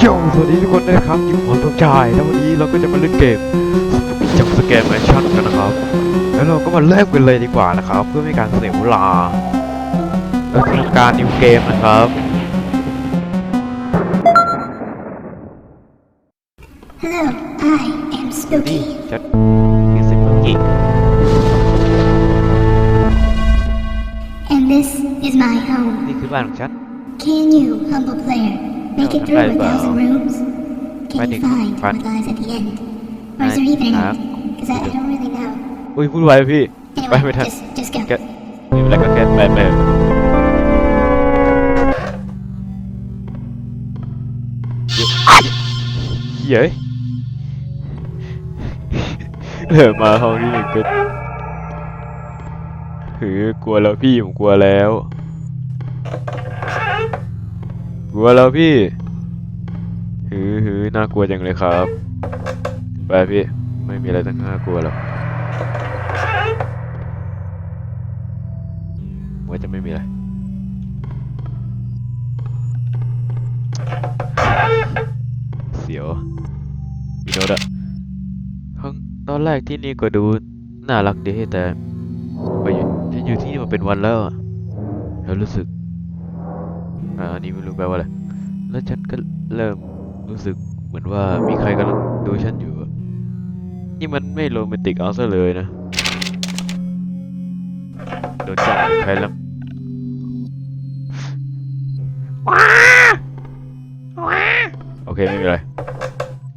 โยสวัสดีทุกคนด้วยนะครับอยู่ผมสมชายแล้ววันนี้เราก็จะมาเล่นเกมจับสแกนแมนชั่นกันนะครับ แล้วเราก็มาเริ่มกันเลยดีกว่านะครับ เพื่อไม่ให้การเสียเวลาเราจะทำการนิวเกมนะครับ Hello, I am นี่ Spooky. ชัดคือสิบกิ and this is my home. นี่คือบ้านของฉัน Can you, humble player, make it Oh, through a right, thousand well. rooms? Can Finding you find fun. what lies at the end? Or is there even an Uh, end? Because I, I don't really know. อุ้ยพูดไวพี่ ไป Anyway, ไม่ทัน just, just go. แกนี่เป็นอะไรก็แกไปไปเย้ยเดินมาห้องนี้อีกก็หือกลัวแล้วพี่ผมกลัวแล้วก ลัวแล้วพี่ หือหือน่ากลัวจังเลยครับ ไปพี่ ไม่มีอะไรตั้งน่ากลัวแล้วว่าจะไม่มีอะไร เสียวมีโน้ตอะข้งตอนแรกที่นี่ก็ดูน่ารักดีแต่พออยู่ฉันอยู่ที่นี่มาเป็นวันแล้วอะแล้วรู้สึก อ่าอันนี้ไม่รู้แปลว่าอะไร แล้วฉันก็เริ่มรู้สึกเหมือนว่ามีใครกำลังดูฉันอยู่ นี่มันไม่โรแมนติกเอาซะเลยนะ โดนจับใครแล้วโอเค ไม่มีอะไร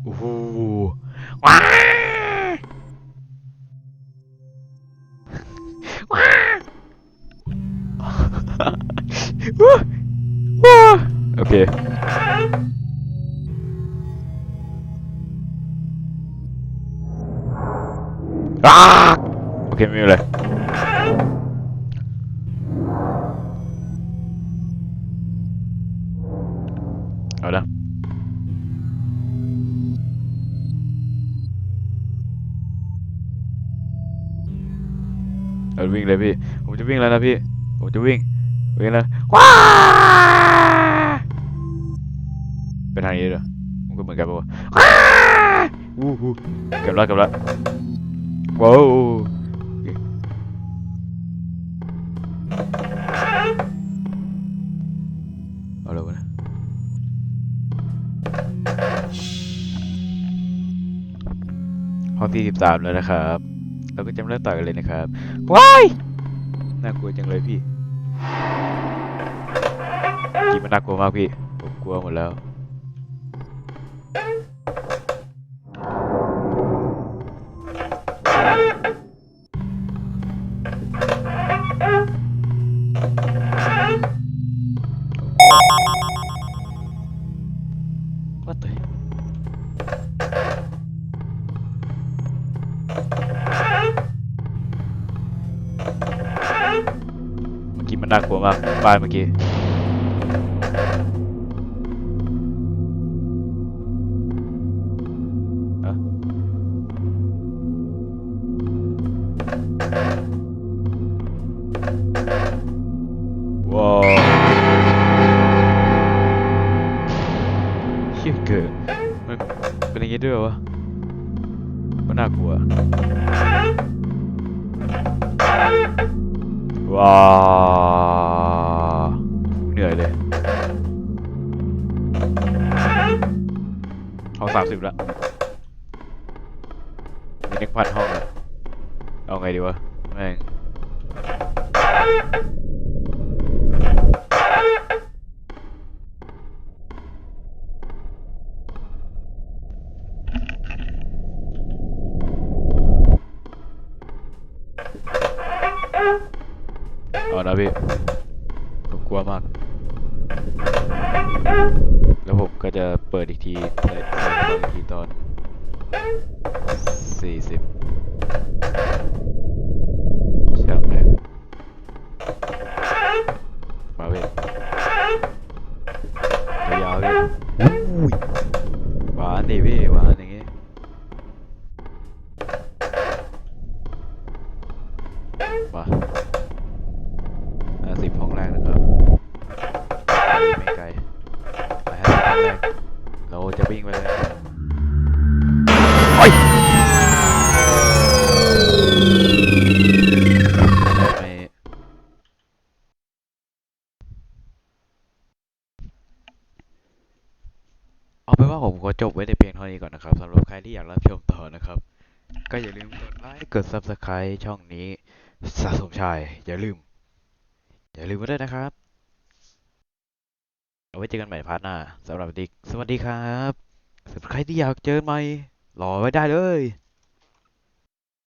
โอ้โหว้าวว้าว้า โอเคอ้าโอเคไม่มีอะไรเอาละเอาวิ่งเลยพี่ ผมจะวิ่งแล้วนะพี่ ผมจะวิ่ง วิ่งแล้วว้า ไปทางนี้เหรอมันก็เหมือนกันปะวะว้าอู้หูเกับแล้วเกับแล้วว้าวโอเคเอาเลยวะนะห้องที่สิบสามแล้วนะครับ เราก็จะเริ่มต่อกันเลยนะครับว้ายน่ากลัวจังเลยพี่จริงมันน่ากลัวมากพี่ผมกลัวหมดแล้ว น่ากลัวมากบ้านเมื่อกี้ว้าวเชี่ยเกิดมันเป็นอย่างงี้ด้วยวะมันน่ากลัวว้าว ห้องสามสิบละมีนักพันห้องละเอาไงดีวะ แม่งเอานะพี่ผมกลัวมาก แล้วผมก็จะ เปิดอีกทีเปิดอีกทีตอนสี่สิบช่างแม่งมาเว้ยาวๆพี่อุ้ อ้ยไม่เอาเป็นว่าผมขอจบไว้ในเพียงเท่านี้ก่อนนะครับสำหรับใครที่อยากรับชมต่อนะครับ ก็อย่าลืมกดไลค์กด subscribe ช่องนี้สะสมชาย อย่าลืม อย่าลืมไว้ด้วยนะครับ เอาไว้เจอกันใหม่พาร์ทหน้าสำหรับวันนี้สวัสดีครับสำหรับใครที่อยากเจอใหม่ รอไว้ได้เลย